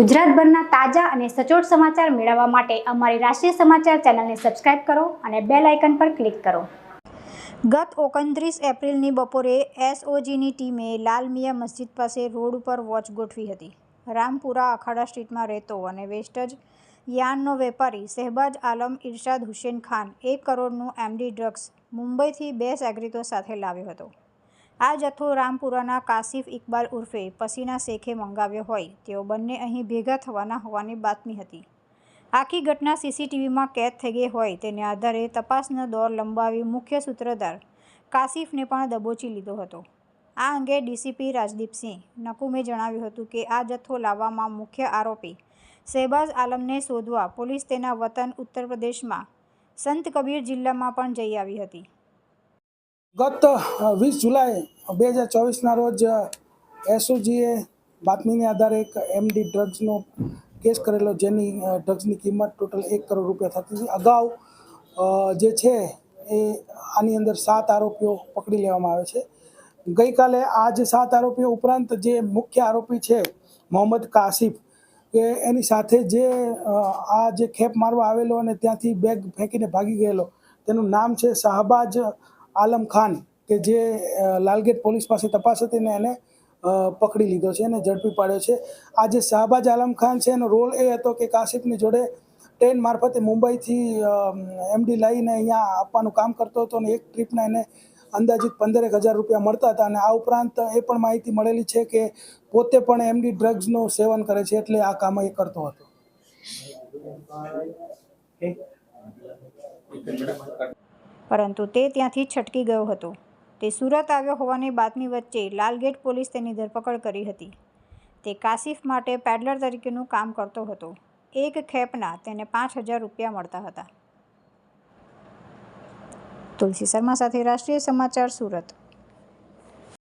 ગુજરાતભરના તાજા અને સચોટ સમાચાર મેળવવા માટે અમારી રાષ્ટ્રીય સમાચાર ચેનલને સબસ્ક્રાઇબ કરો અને બેલ આઇકન પર ક્લિક કરો. ગત ઓગણત્રીસ એપ્રિલની બપોરે એસઓજીની ટીમે લાલમિયા મસ્જિદ પાસે રોડ ઉપર વોચ ગોઠવી હતી. રામપુરા અખાડા સ્ટ્રીટમાં રહેતો અને વેસ્ટજ યાનનો વેપારી શહેબાજ આલમ ઇરશાદ હુસેન ખાન એક કરોડનું એમડી ડ્રગ્સ મુંબઈથી બે સેગ્રીતો સાથે લાવ્યો હતો. આ જથ્થો રામપુરાના કાસિફ ઇકબાલ ઉર્ફે પસીના શેખે મંગાવ્યો હોય. તેઓ બંને અહીં ભેગા થવાના હોવાની બાતમી હતી. આખી ઘટના સીસીટીવીમાં કેદ થઈ ગઈ હોય તેને આધારે તપાસનો દોર લંબાવી મુખ્ય સૂત્રધાર કાસિફને પણ દબોચી લીધો હતો. આ અંગે ડીસીપી રાજદીપસિંહ નકુમે જણાવ્યું હતું કે આ જથ્થો લાવવામાં મુખ્ય આરોપી શહેબાઝ આલમને શોધવા પોલીસ તેના વતન ઉત્તર પ્રદેશમાં સંત કબીર જિલ્લામાં પણ જઈ આવી હતી. ગત વીસ જુલાઈ બે હજાર ચોવીસના રોજ એસઓજીએ બાતમીને આધારે એક એમડી ડ્રગ્સનો કેસ કરેલો, જેની ડ્રગ્સની કિંમત ટોટલ એક કરોડ રૂપિયા થતી હતી. અગાઉ જે છે એ આની અંદર સાત આરોપીઓ પકડી લેવામાં આવે છે. ગઈકાલે આ જે સાત આરોપીઓ ઉપરાંત જે મુખ્ય આરોપી છે, મોહમ્મદ કાસિફ કે એની સાથે જે આ જે ખેપ મારવા આવેલો અને ત્યાંથી બેગ ફેંકીને ભાગી ગયેલો, તેનું નામ છે શાહબાજ આલમ ખાન, કે જે લાલગેટ પોલીસ પાસે તપાસ હતી ને એને પકડી લીધો છે અને ઝડપી પાડ્યો છે. આ જે શાહબાજ આલમ ખાન છે, એનો રોલ એ હતો કે કાશિફની જોડે ટ્રેન મારફતે મુંબઈથી એમડી લઈને અહીંયા આપવાનું કામ કરતો હતો અને એક ટ્રીપના એને અંદાજિત પંદરેક હજાર રૂપિયા મળતા હતા. અને આ ઉપરાંત એ પણ માહિતી મળેલી છે કે પોતે પણ એમડી ડ્રગ્સનું સેવન કરે છે એટલે આ કામ એ કરતો હતો. પરંતુ તે ત્યાંથી છટકી ગયો હતો. તે સુરત આવ્યો હોવાની બાતમી વચ્ચે લાલગેટ પોલીસ તેની ધરપકડ કરી હતી. તે કાસિફ માટે પેડલર તરીકેનું કામ કરતો હતો. એક ખેપના તેને પાંચ હજાર રૂપિયા મળતા હતા. તુલસી શર્મા સાથે રાષ્ટ્રીય સમાચાર સુરત.